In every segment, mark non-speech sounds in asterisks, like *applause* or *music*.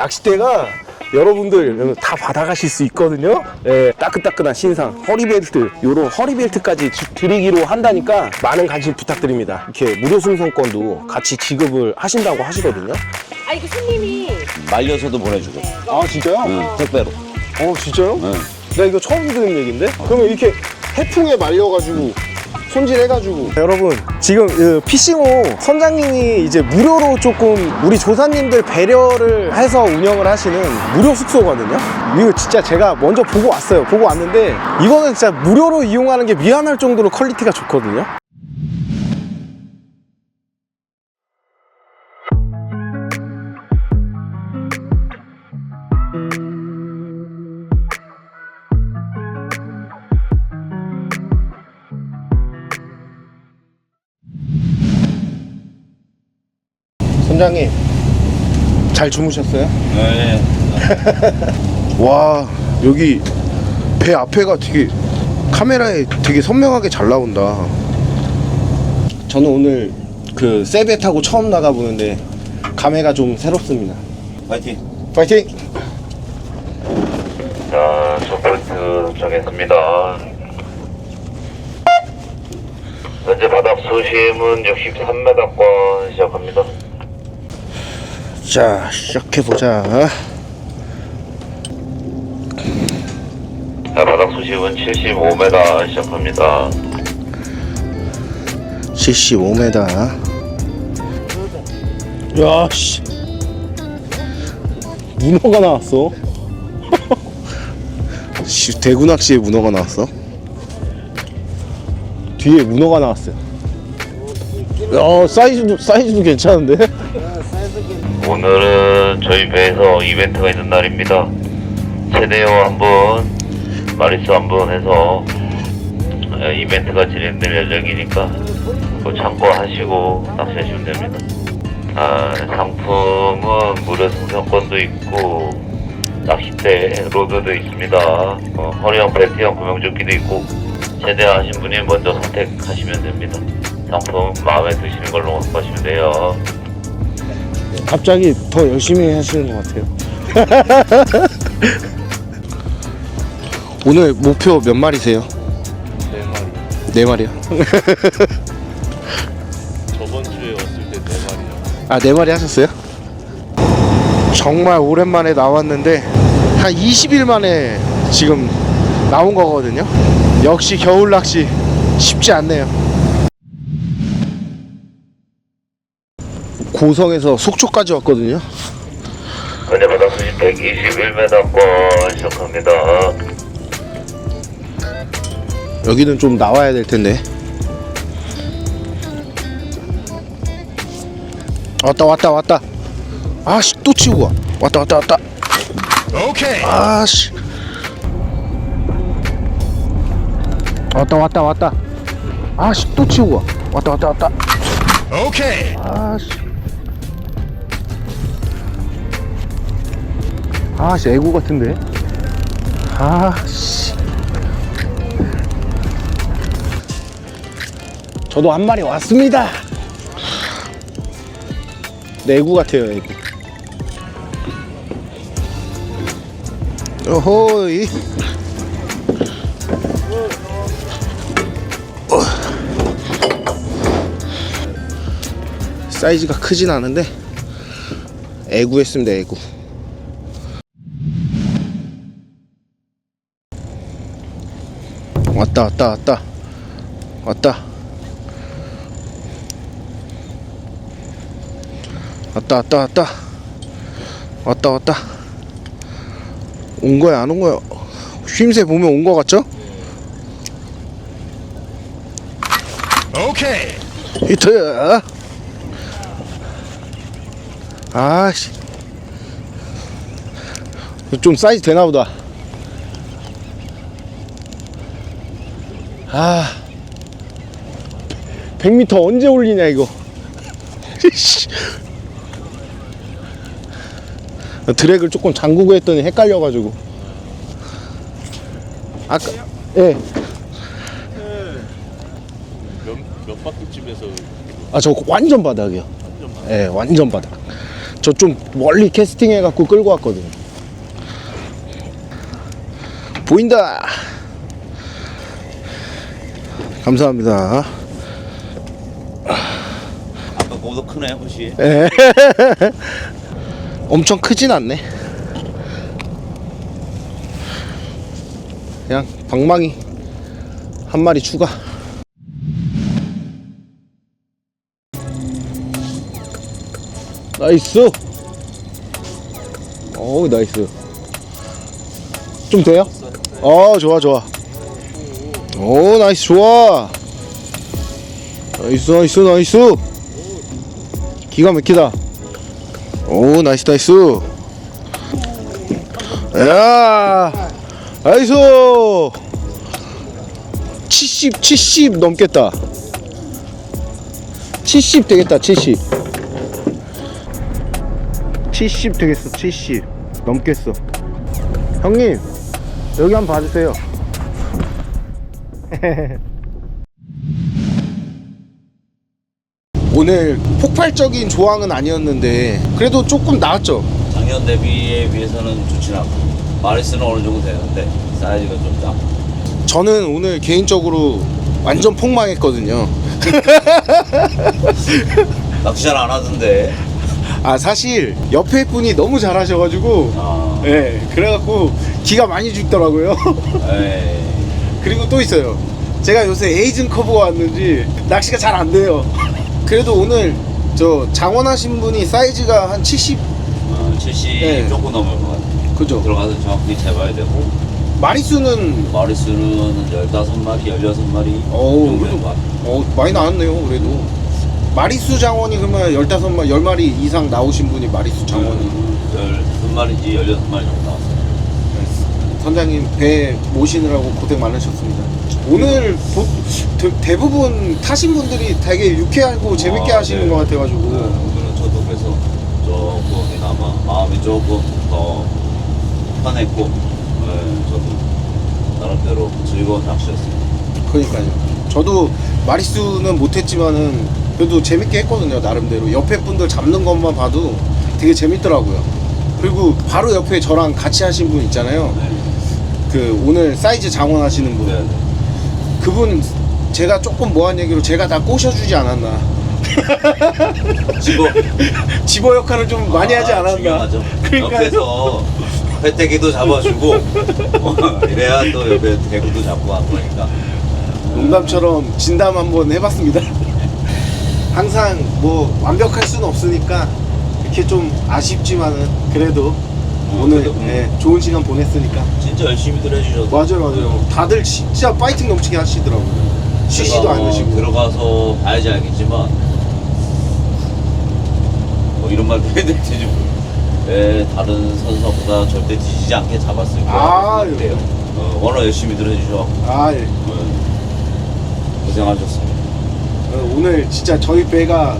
낚싯대가 여러분들 다 받아가실 수 있거든요. 예, 따끈따끈한 신상 허리벨트 요런 허리벨트까지 지- 드리기로 한다니까 많은 관심 부탁드립니다. 이렇게 무료 승선권도 같이 지급을 하신다고 하시거든요. 아 이거 손님이 말려서도 보내주고. 아 진짜요? 응, 택배로. 어 진짜요? 응. 나 이거 처음 듣는 얘기인데? 그러면 이렇게 해풍에 말려가지고 손질해가지고. 여러분 지금 그 피싱호 선장님이 이제 무료로 조금 우리 조사님들 배려를 해서 운영을 하시는 무료 숙소거든요? 이거 진짜 제가 먼저 보고 왔어요. 보고 왔는데 이거는 진짜 무료로 이용하는 게 미안할 정도로 퀄리티가 좋거든요 선장님 잘 주무셨어요? 네. *laughs* 와 여기 배 앞에가 되게 카메라에 되게 선명하게 잘 나온다 저는 오늘 그 세배 타고 처음 나가보는데 감회가 좀 새롭습니다 파이팅. 파이팅! 자, 첫 포인트 정했습니다. 현재 바닥 수심은 63m권 시작합니다. 자 시작해보자. 자, 바닥 수심은 75m 시작합니다. 75m 야 씨. 문어가 나왔어? *laughs* 씨, 대구 낚시에 문어가 나왔어? 뒤에 문어가 나왔어요. 야 사이즈도 사이즈도 괜찮은데 오늘은 저희 배에서 이벤트가 있는 날입니다. 최대어 한 분, 마리스 한분 해서 에, 이벤트가 진행될 예정이니까 참고하시고 낚시하시면 됩니다. 아, 상품은 무료 승선권도 있고 낚싯대, 로드도 있습니다. 어, 허리형, 벨트형, 구명조끼도 있고 최대하신 분이 먼저 선택하시면 됩니다. 상품 마음에 드시는 걸로 갖고 가시면 돼요. 갑자기 더 열심히 하시는 것 같아요 *laughs* 오늘 목표 몇 마리세요? 네 마리. 네 마리요 *laughs* 저번 주에 왔을 때 네 마리야. 아, 네 마리 하셨어요? 정말 오랜만에 나왔는데 한 20일 만에 지금 나온 거거든요. 역시 겨울 낚시 쉽지 않네요. 고성에서 속초까지 왔거든요. 현재 바닥 수심 121m권 시작합니다. 여기는 좀 나와야 될 텐데. 왔다 왔다 왔다. 아씨 또 치고 가. 왔다 왔다 왔다. 오케이. 아씨. 왔다 왔다 왔다. 아씨 또 치고 가. 왔다 왔다 왔다. 오케이. 아씨. 아씨 애구 같은데. 아씨. 저도 한 마리 왔습니다. 내구 같아요, 애구. 어호이. 어. 사이즈가 크진 않은데 애구 했습니다, 애구. 왔다, 왔다, 왔다. 왔다. 왔다 왔다 왔다. 왔다 왔다. 온 거야 안 온 거야? 쉼새 보면 온 거 같죠? 오케이. 히트 아씨. 좀 사이즈 되나 보다 아 100m 언제 올리냐 이거 *laughs* 씨. 드랙을 조금 잠그고 했더니 헷갈려가지고 아까 예. 몇, 몇 바퀴쯤에서 아 저 완전 바닥이요 예 완전 바닥 저 좀 멀리 캐스팅 해갖고 끌고 왔거든요. 보인다. 감사합니다. 아까 그거보다 크네 훨씬. 예. *laughs* 엄청 크진 않네. 그냥 방망이 한 마리 추가. 나이스. 오 나이스. 좀 돼요? 어 좋아 좋아. 오 나이스 좋아. 나이스 나이스 나이스. 기가 막히다. 오 나이스 나이스. 야 나이스. 70 70 넘겠다. 70 되겠다 70. 70 되겠어 70 넘겠어. 형님 여기 한번 봐주세요. *laughs* 오늘 폭발적인 조항은 아니었는데 그래도 조금 나았죠. 작년 대비에 비해서는 좋진 않고 마리스는 어느 정도 되는데 사이즈가 좀 작고. 저는 오늘 개인적으로 완전 폭망했거든요. *laughs* 낚시 잘 안 하던데. 아 사실 옆에 분이 너무 잘하셔가지고 아, 예 그래갖고 기가 많이 죽더라고요. 에이. 그리고 또 있어요. 제가 요새 에이즌 커브가 왔는지 낚시가 잘 안 돼요. *laughs* 그래도 오늘 저 장원하신 분이 사이즈가 한 70, 어, 70 네. 조금 넘을 것 같아. 그죠? 들어가서 정확히 재봐야 되고 마리수는 마리수는 15마리, 16마리 어우, 정도 그래도- 되는 것 같아. 어 많이 나왔네요. 그래도 마리수 장원이 그러면 15마리, 10마리 이상 나오신 분이 마리수 장원이. 13마리인지 16마리 정도. 선장님 배 모시느라고 고생 많으셨습니다. 오늘 보- 대, 부분 타신 분들이 되게 유쾌하고 재밌게 아, 하시는 네. 것 네, 같아가지고 오늘은 저도 그래서 조금이나마 마음이 조금 더 편했고 네, 저도 나름대로 즐거운 낚시였습니다. 그러니까요. 저도 마리수는 못했지만은 그래도 재밌게 했거든요 나름대로 옆에 분들 잡는 것만 봐도 되게 재밌더라고요. 그리고 바로 옆에 저랑 같이 하신 분 있잖아요. 네. 그 오늘 사이즈 장원하시는 분. 네, 네. 그분 제가 조금 뭐한 얘기로 제가 다 꼬셔주지 않았나. 집어 집어 *laughs* 역할을 좀 많이 하지 아, 않았나. 중요하죠. 그러니까요. 옆에서 회떼기도 잡아주고 *laughs* 어, 이래야 또 옆에 대구도 잡고 하고 그러니까 농담처럼 진담 한번 해봤습니다. *laughs* 항상 뭐 완벽할 수는 없으니까 이렇게 좀 아쉽지만은 그래도 오늘 그래도, 음. 예, 좋은 시간 보냈으니까 진짜 열심히들 해주셔서 맞아요 맞아요 다들 진짜 파이팅 넘치게 하시더라고요 쉬지도 제가 뭐 않으시고 들어가서 봐야지 알겠지만 뭐 이런 말도 해야 될지 좀 예, 다른 선수보다 절대 뒤지지 않게 잡았을 거예요. 아, 같아요. 어, 워낙 열심히들 해주셔서 아 예. 어, 고생하셨습니다. 어, 오늘 진짜 저희 배가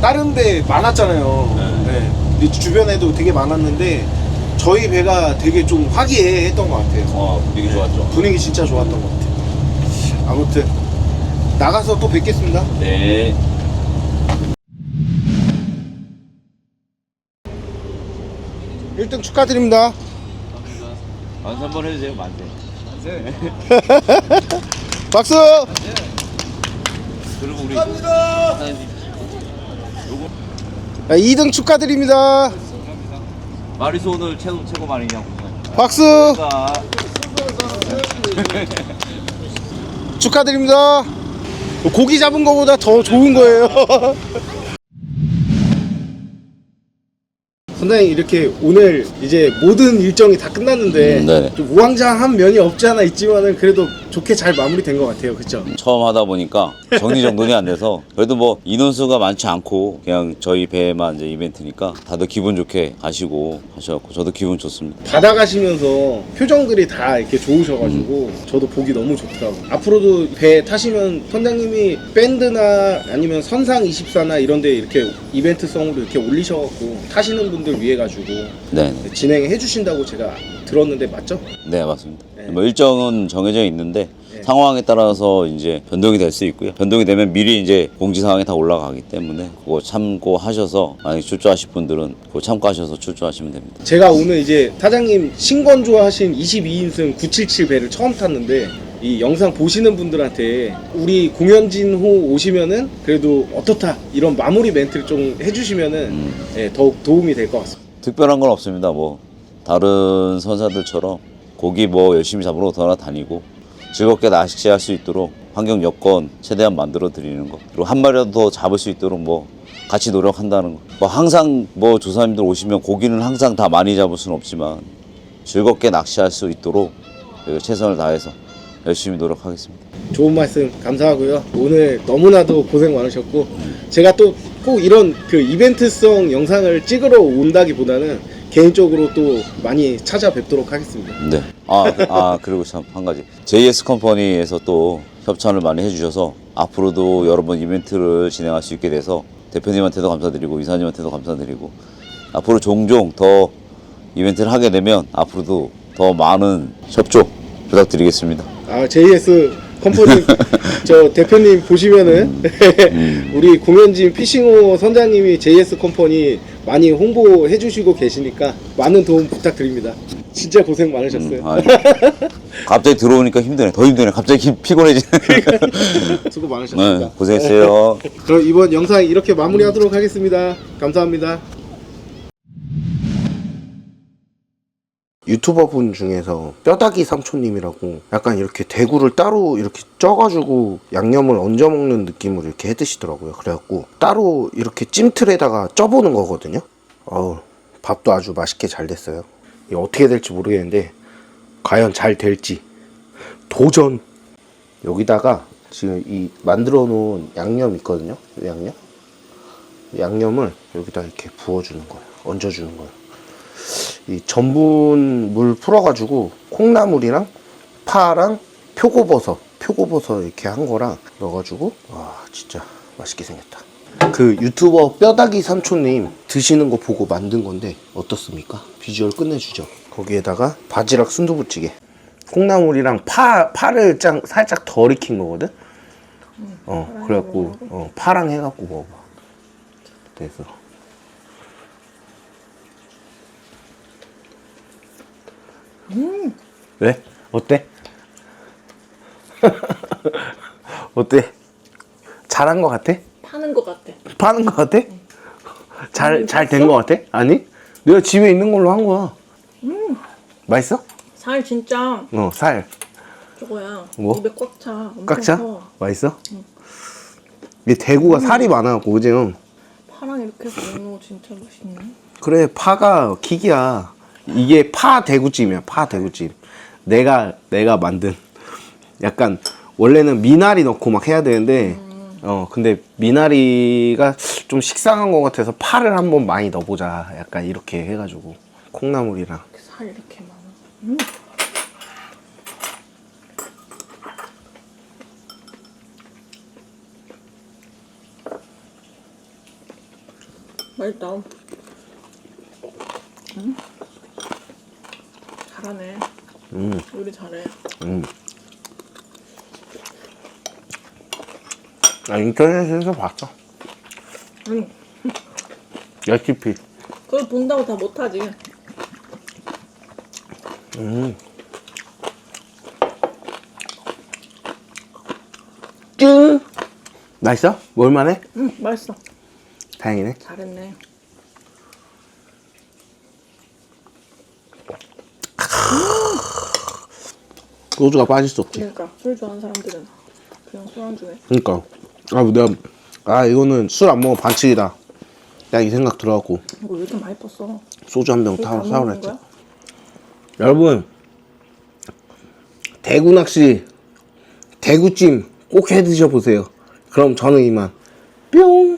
다른 데 많았잖아요 네. 네. 근데 주변에도 되게 많았는데 저희 배가 되게 좀 화기애애했던 것 같아요 어, 분위기 좋았죠. 분위기 진짜 좋았던 것 같아요. 아무튼 나가서 또 뵙겠습니다. 네. 일등 축하드립니다. 만세 한번 해주세요, 만세. *laughs* 박수! 그리고 우리 사장님 아, 2등 축하드립니다. 마리수 오늘 최고 최고 말이냐고. 박수! 자, *laughs* 축하드립니다. 고기 잡은 거보다 더 좋은 거예요. *laughs* 선장님 이렇게 오늘 이제 모든 일정이 다 끝났는데 음, 네네. 좀 우왕좌왕한 면이 없지 않아 있지만은 그래도 좋게 잘 마무리된 것 같아요, 그렇죠? 처음 하다 보니까 정리정돈이 안 돼서 그래도 뭐 인원수가 많지 않고 그냥 저희 배만 이제 이벤트니까 다들 기분 좋게 가시고 하셔갖고 저도 기분 좋습니다. 바다 가시면서 표정들이 다 이렇게 좋으셔가지고 저도 보기 너무 좋더라고요. 앞으로도 배 타시면 선장님이 밴드나 아니면 선상 24나 이런 데 이렇게 이벤트성으로 이렇게 올리셔갖고 타시는 분들 위해 가지고 네, 진행해 주신다고 제가 들었는데 맞죠? 네 맞습니다. 네. 뭐 일정은 정해져 있는데 네. 상황에 따라서 이제 변동이 될 수 있고요. 변동이 되면 미리 이제 공지 사항에 다 올라가기 때문에 그거 참고하셔서 만약 출조하실 분들은 그거 참고하셔서 출조하시면 됩니다. 제가 오늘 이제 사장님 신건조하신 22인승 977배를 처음 탔는데 이 영상 보시는 분들한테 우리 공연진 호 오시면은 그래도 어떻다 이런 마무리 멘트를 좀 해주시면은 예, 더욱 도움이 될 것 같습니다. 특별한 건 없습니다. 뭐 다른 선사들처럼 고기 뭐 열심히 잡으러 돌아다니고 즐겁게 낚시할 수 있도록 환경 여건 최대한 만들어 드리는 거 그리고 한 마리라도 더 잡을 수 있도록 뭐 같이 노력한다는 거. 뭐 항상 뭐 조사님들 오시면 고기는 항상 다 많이 잡을 수는 없지만 즐겁게 낚시할 수 있도록 최선을 다해서 열심히 노력하겠습니다. 좋은 말씀 감사하고요. 오늘 너무나도 고생 많으셨고 제가 또 꼭 이런 그 이벤트성 영상을 찍으러 온다기보다는 개인적으로 또 많이 찾아뵙도록 하겠습니다. 네. 아, 아 그리고 참 한 가지. JS 컴퍼니에서 또 협찬을 많이 해주셔서 앞으로도 여러 번 이벤트를 진행할 수 있게 돼서 대표님한테도 감사드리고 이사님한테도 감사드리고 앞으로 종종 더 이벤트를 하게 되면 앞으로도 더 많은 협조 부탁드리겠습니다. 아 JS 컴퍼니 *laughs* 저 대표님 보시면은 *laughs* 우리 공연진 피싱호 선장님이 JS 컴퍼니 많이 홍보해 주시고 계시니까 많은 도움 부탁드립니다. 진짜 고생 많으셨어요. 음, 아, 갑자기 들어오니까 힘드네. 더 힘드네. 갑자기 피곤해지네. *laughs* 수고 많으셨습니다. 네, 고생했어요. 그럼 이번 영상 이렇게 마무리하도록 하겠습니다. 감사합니다. 유튜버 분 중에서 뼈다귀 삼촌님이라고 약간 이렇게 대구를 따로 이렇게 쪄가지고 양념을 얹어 먹는 느낌으로 이렇게 해 드시더라고요. 그래갖고 따로 이렇게 찜틀에다가 쪄보는 거거든요. 어우, 밥도 아주 맛있게 잘 됐어요. 어떻게 될지 모르겠는데 과연 잘 될지 도전. 여기다가 지금 이 만들어 놓은 양념 있거든요. 이 양념. 이 양념을 여기다 이렇게 부어주는 거예요. 얹어주는 거예요. 이 전분 물 풀어가지고 콩나물이랑 파랑 표고버섯, 표고버섯 이렇게 한 거랑 넣어가지고 와 진짜 맛있게 생겼다. 그 유튜버 뼈다귀 삼촌님 드시는 거 보고 만든 건데 어떻습니까? 비주얼 끝내주죠. 거기에다가 바지락 순두부찌개. 콩나물이랑 파 파를 짱 살짝 덜 익힌 거거든. 어 그래갖고 어, 파랑 해갖고 먹어봐. 그래서 왜? 어때? *laughs* 어때? 잘한 거 같아? 파는 것 같아. 파는 거 같아? 잘 잘 된 거 같아? 아니? 내가 집에 있는 걸로 한 거야. 맛있어? 살 진짜 어, 살. 저거야. 뭐? 입에 꽉 차. 엄청 꽉 차? 커. 맛있어? 이게 대구가 살이 많아갖고, 그지? 파랑 이렇게 해서 먹는 거 진짜 맛있네. 그래, 파가 킥이야. 이게 파 대구찜이야, 파 대구찜. 내가, 내가 만든. 약간, 원래는 미나리 넣고 막 해야 되는데, 어, 근데 미나리가 좀 식상한 것 같아서 파를 한번 많이 넣어보자. 약간 이렇게 해가지고. 콩나물이랑. 이렇게 살 이렇게 많아. 음. 맛있다. 음. 잘하네. 음, 요리 잘해. 음. 아, 인터넷에서 봤어. 응. 레시피. 그걸 본다고 다 못하지. 음. 찡! 맛있어? 뭘만해? 응, 맛있어. 다행이네. 잘했네. 소주가 빠질 수 없지. 그러니까 술 좋아하는 사람들은 그냥 술안주네. 그러니까. 아, 내가, 아, 이거는 술 안 먹으면 반칙이다. 딱이 생각 들어갖고 이거 왜 이렇게 많이 뻗어? 소주 한 병다 사오라 먹는 했지. 거야? 여러분, 대구 낚시, 대구찜 꼭 해 드셔 보세요. 그럼 저는 이만 뿅!